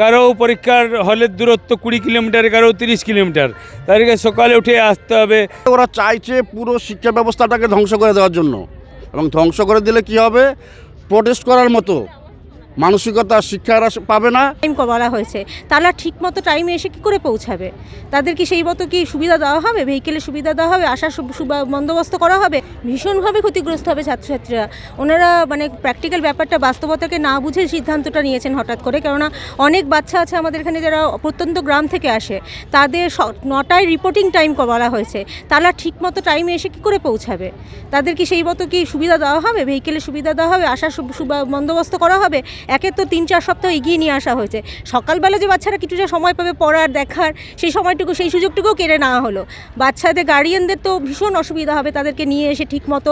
কারও পরীক্ষার হলের দূরত্ব কুড়ি কিলোমিটার, কারও তিরিশ কিলোমিটার। তাদেরকে সকালে উঠে আসতে হবে। ওরা চাইছে পুরো শিক্ষা ব্যবস্থাটাকে ধ্বংস করে দেওয়ার জন্য। এবং ধ্বংস করে দিলে কি হবে? প্রোটেস্ট করার মতো। মানসিকতা শিক্ষারা পাবে না। টাইম বলা হয়েছে। তারা ঠিক মতো টাইমে এসে কি করে পৌঁছাবে? তাদের কি সেই মতো কি সুবিধা দেওয়া হবে? ভেহিকেলের সুবিধা দেওয়া হবে? আসার বন্দোবস্ত করা হবে? ভীষণভাবে ক্ষতিগ্রস্ত হবে ছাত্রছাত্রীরা। ওনারা মানে প্র্যাকটিক্যাল ব্যাপারটা বাস্তবতাকে না বুঝে সিদ্ধান্তটা নিয়েছেন হঠাৎ করে। কেননা, অনেক বাচ্চা আছে আমাদের এখানে যারা প্রত্যন্ত গ্রাম থেকে আসে। তাদের নটায় রিপোর্টিং টাইম বলা হয়েছে। তারা ঠিক মতো টাইমে এসে কি করে পৌঁছাবে? তাদের কি সেই মতো কি সুবিধা দেওয়া হবে? ভেহিকেলের সুবিধা দেওয়া হবে? আসার বন্দোবস্ত করা হবে? একে তো তিন, চার সপ্তাহ এগিয়ে নিয়ে আসা হয়েছে। সকালবেলা যে বাচ্চারা কিছুটা সময় পাবে পড়ার, দেখার, সেই সময়টুকু, সেই সুযোগটুকুও কেড়ে নেওয়া হলো। বাচ্চাদের গার্ডিয়ানদের তো ভীষণ অসুবিধা হবে তাদেরকে নিয়ে এসে ঠিকমতো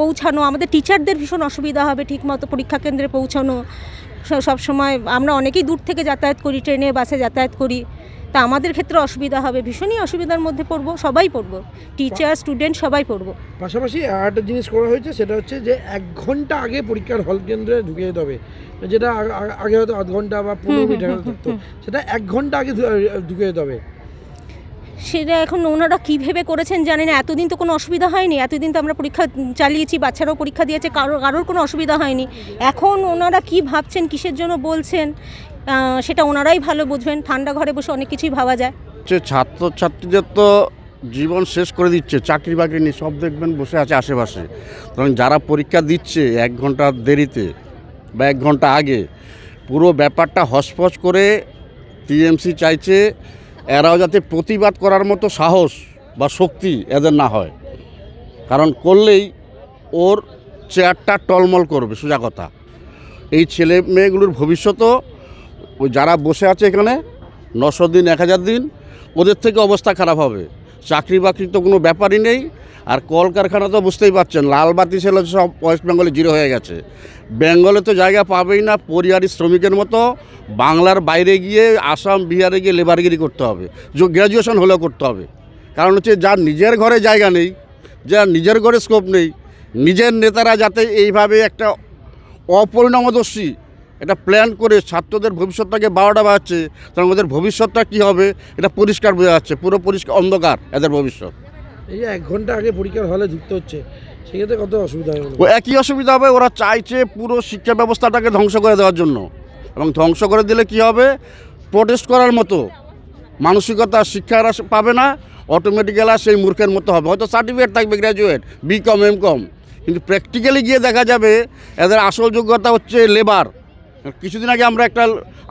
পৌঁছানো। আমাদের টিচারদের ভীষণ অসুবিধা হবে ঠিকমতো পরীক্ষা কেন্দ্রে পৌঁছানো। সব সময় আমরা অনেকেই দূর থেকে যাতায়াত করি, ট্রেনে, বাসে যাতায়াত করি। তা আমাদের ক্ষেত্রে অসুবিধা হবে ভীষণই অসুবিধার মধ্যে পড়ব সবাই পড়ব। টিচার স্টুডেন্ট সবাই পড়ব। পাশাপাশি আর একটা জিনিস করা হয়েছে সেটা হচ্ছে যে এক ঘণ্টা আগে পরীক্ষার হল কেন্দ্রে ঢুকে যেতে হবে। যেটা আগ- হয়তো আধ ঘণ্টা বা পনেরো মিনিট থাকতো সেটা এক ঘণ্টা আগে ঢু- ঢুকে যেতে হবে। সেটা এখন ওনারা কী ভেবে করেছেন জানি না এতদিন তো কোনো অসুবিধা হয়নি এতদিন তো আমরা পরীক্ষা চালিয়েছি বাচ্চারাও পরীক্ষা দিয়েছে কারোর কারোর কোনো অসুবিধা হয়নি। এখন ওনারা কি ভাবছেন কিসের জন্য বলছেন? সেটা ওনারাই ভালো বুঝবেন, ঠান্ডা ঘরে বসে অনেক কিছুই ভাবা যায়। ছাত্রছাত্রীদের তো জীবন শেষ করে দিচ্ছে, চাকরি বাকরি নিয়ে সব দেখবেন বসে আছে আশেপাশে। কারণ যারা পরীক্ষা দিচ্ছে এক ঘণ্টা দেরিতে বা এক ঘণ্টা আগে, পুরো ব্যাপারটা হসপস করে টিএমসি চাইছে, এরাও যাতে প্রতিবাদ করার মতো সাহস বা শক্তি এদের না হয়। কারণ করলেই ওর চেয়ারটা টলমল করবে, সোজা কথা। এই ছেলে মেয়েগুলোর ভবিষ্যতও ওই যারা বসে আছে এখানে, নশো দিন, এক হাজার দিন, ওদের থেকে অবস্থা খারাপ হবে। চাকরি বাকরি তো কোনো ব্যাপারই নেই। আর কলকারখানা তো বুঝতেই পারছেন লাল বাতি ছিল সব ওয়েস্ট বেঙ্গলে জিরো হয়ে গেছে। বেঙ্গলে তো জায়গা পাবেই না পরিযারী শ্রমিকের মতো। বাংলার বাইরে গিয়ে, আসাম, বিহারে গিয়ে লেবারগিরি করতে হবে। গ্র্যাজুয়েশন হলেও করতে হবে। কারণ হচ্ছে যার নিজের ঘরে জায়গা নেই যার নিজের ঘরে স্কোপ নেই, নিজের নেতারা যাতে এইভাবে একটা অপরিণামদর্শী এটা প্ল্যান করে ছাত্রদের ভবিষ্যৎটাকে বারোটা বাজাচ্ছে তখন ওদের ভবিষ্যৎটা কী হবে এটা পরিষ্কার বোঝা যাচ্ছে পুরো পরিষ্কার অন্ধকার এদের ভবিষ্যৎ। এই যে এক ঘণ্টা আগে পরীক্ষার হলে ঢুকতে হচ্ছে সেক্ষেত্রে কত অসুবিধা হবে? ও একই অসুবিধা হবে ওরা চাইছে পুরো শিক্ষা ব্যবস্থাটাকে ধ্বংস করে দেওয়ার জন্য। এবং ধ্বংস করে দিলে কি হবে? প্রোটেস্ট করার মতো। মানসিকতা শিক্ষারা পাবে না অটোমেটিক্যালি সেই মূর্খের মতো হবে। হয়তো সার্টিফিকেট থাকবে graduate B com M com কিন্তু প্র্যাকটিক্যালি গিয়ে দেখা যাবে এদের আসল যোগ্যতা হচ্ছে লেবার কিছুদিন আগে আমরা একটা,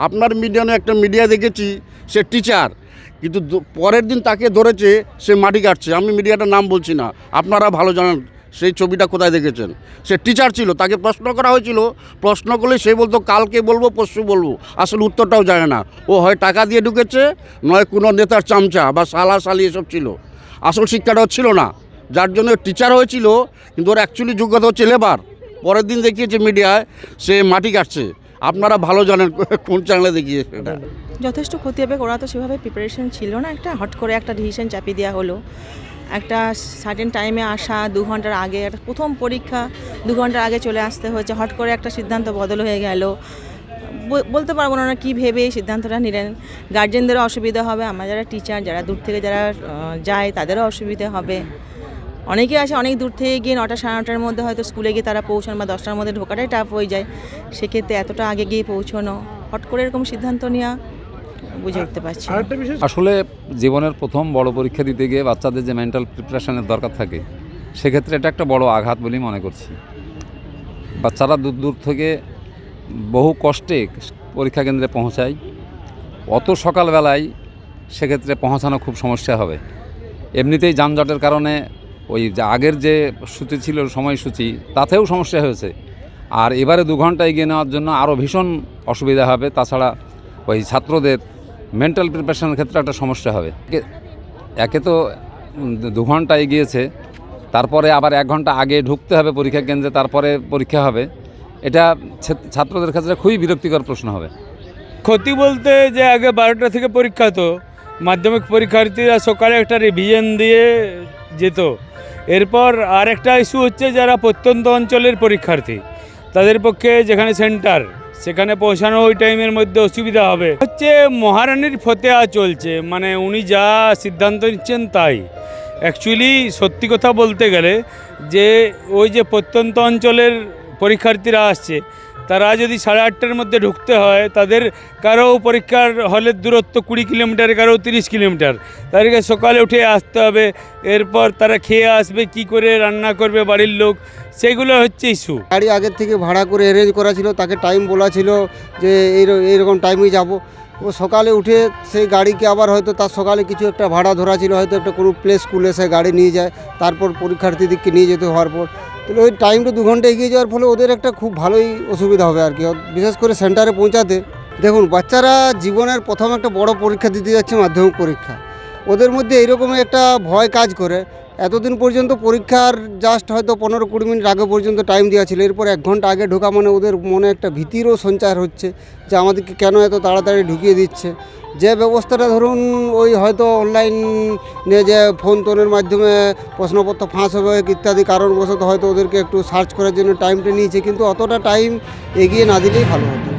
আপনার মিডিয়ানে একটা মিডিয়া দেখেছি, সে টিচার কিন্তু পরের দিন তাকে ধরেছে, সে মাটি কাটছে। আমি মিডিয়াটার নাম বলছি না, আপনারা ভালো জানেন, সেই ছবিটা কোথায় দেখেছেন? সে টিচার ছিল, তাকে প্রশ্ন করা হয়েছিল, প্রশ্ন করলে সে বলতো, কালকে বলব, পরশু বলব। আসলে উত্তরটাও জানে না। ও হয় টাকা দিয়ে ঢুকেছে, নয় কোনো নেতার চামচা বা সালা সালি এসব ছিল। আসল শিক্ষাটাও ছিল না। যার জন্য টিচার হয়েছিল, কিন্তু ওর অ্যাকচুয়ালি যোগ্যতা হচ্ছে লেবার পরের দিন দেখিয়েছে মিডিয়ায়, সে মাটি কাটছে। আপনারা ভালো জানেন কোন চ্যানেলে দেখিয়েছে এটা যথেষ্ট ক্ষতি হবে, ওরা তো সেভাবে প্রিপারেশন ছিল না। একটা হট করে একটা ডিসিশন চাপিয়ে দেওয়া হলো। একটা সার্টেন টাইমে আসা, দু ঘণ্টার আগে, একটা প্রথম পরীক্ষা, দু ঘণ্টার আগে চলে আসতে হয়েছে। হট করে একটা সিদ্ধান্ত বদল হয়ে গেল। বলতে পারব না কী ভেবে এই সিদ্ধান্তটা নিলেন। গার্জেনদেরও অসুবিধা হবে আমরা যারা টিচার যারা দূর থেকে যারা যায়, তাদেরও অসুবিধা হবে। অনেকে আছে, অনেক দূর থেকে গিয়ে নটা সাড়ে নটার মধ্যে হয়তো স্কুলে গিয়ে তারা পৌঁছান বা দশটার মধ্যে ঢোকাটাই টাফ হয়ে যায়। সেক্ষেত্রে এতটা আগে গিয়ে পৌঁছানো হট করে এরকম সিদ্ধান্ত নেওয়া বুঝে উঠতে পারছি আসলে জীবনের প্রথম বড় পরীক্ষা দিতে গিয়ে বাচ্চাদের যে মেন্টাল প্রিপারেশনের দরকার থাকে সেক্ষেত্রে এটা একটা বড় আঘাত বলেই মনে করছি। বাচ্চারা দূর দূর থেকে বহু কষ্টে পরীক্ষা কেন্দ্রে পৌঁছায়। অত সকালবেলায় সেক্ষেত্রে পৌঁছানো খুব সমস্যা হবে। এমনিতেই যানজটের কারণে ওই যে আগের যে সূচি ছিল সময়সূচি তাতেও সমস্যা হয়েছে। আর এবারে দু ঘণ্টা এগিয়ে নেওয়ার জন্য আরও ভীষণ অসুবিধা হবে। তাছাড়া ওই ছাত্রদের মেন্টাল প্রিপারেশনের ক্ষেত্রে একটা সমস্যা হবে। একে- তো দু ঘণ্টা এগিয়েছে, তারপরে আবার এক ঘণ্টা আগে ঢুকতে হবে পরীক্ষা কেন্দ্রে, তারপরে পরীক্ষা হবে। এটা ছাত্রদের ক্ষেত্রে খুবই বিরক্তিকর প্রশ্ন হবে। ক্ষতি বলতে যে আগে বারোটা থেকে পরীক্ষা হতো মাধ্যমিক পরীক্ষার্থীরা সকালে একটা রিভিশন দিয়ে যেত। এরপর আর একটা ইস্যু হচ্ছে যারা প্রত্যন্ত অঞ্চলের পরীক্ষার্থী। তাদের পক্ষে যেখানে সেন্টার, সেখানে পৌঁছানো ওই টাইমের মধ্যে অসুবিধা হবে। হচ্ছে মহারানীর ফতেয়া চলছে মানে উনি যা সিদ্ধান্ত নিচ্ছেন তাই। অ্যাকচুয়ালি সত্যি কথা বলতে গেলে যে ওই যে প্রত্যন্ত অঞ্চলের পরীক্ষার্থীরা আসছে তারা যদি সাড়ে আটটার মধ্যে ঢুকতে হয়, তাদের কারও পরীক্ষার হলের দূরত্ব কুড়ি কিলোমিটার, কারও তিরিশ কিলোমিটার। তাদেরকে সকালে উঠে আসতে হবে, এরপর তারা খেয়ে আসবে, কি করে রান্না করবে বাড়ির লোক, সেগুলো হচ্ছে ইস্যু। গাড়ি আগের থেকে ভাড়া করে অ্যারেঞ্জ করা ছিল, তাকে টাইম বলা ছিল যে এই এইরকম টাইমেই যাব। ও সকালে উঠে সেই গাড়িকে আবার হয়তো তার সকালে কিছু একটা ভাড়া ধরা ছিল, হয়তো একটা কোনো প্লে স্কুলে সে গাড়ি নিয়ে যায়, তারপর পরীক্ষার্থীদেরকে নিয়ে যেতে হওয়ার পর। তাহলে ওই টাইমটা দু ঘণ্টা এগিয়ে যাওয়ার ফলে ওদের একটা খুব ভালোই অসুবিধা হবে আর কি। বিশেষ করে সেন্টারে পৌঁছাতে, দেখুন, বাচ্চারা জীবনের প্রথম একটা বড় পরীক্ষা দিতে যাচ্ছে মাধ্যমিক পরীক্ষা। ওদের মধ্যে এইরকম একটা ভয় কাজ করে। এতদিন পর্যন্ত পরীক্ষার জাস্ট হয়তো পনেরো কুড়ি মিনিট আগে পর্যন্ত টাইম দেওয়া ছিল। এরপর এক ঘণ্টা আগে ঢোকা মানে ওদের মনে একটা ভীতিরও সঞ্চার হচ্ছে যে আমাদেরকে কেন এত তাড়াতাড়ি ঢুকিয়ে দিচ্ছে। যে ব্যবস্থাটা ধরুন ওই হয়তো অনলাইন যে ফোন টোনের মাধ্যমে প্রশ্নপত্র ফাঁস হবে ইত্যাদি কারণবশত হয়তো ওদেরকে একটু সার্চ করার জন্য টাইমটা নিয়েছে। কিন্তু অতটা টাইম এগিয়ে না দিলেই ভালো হতো।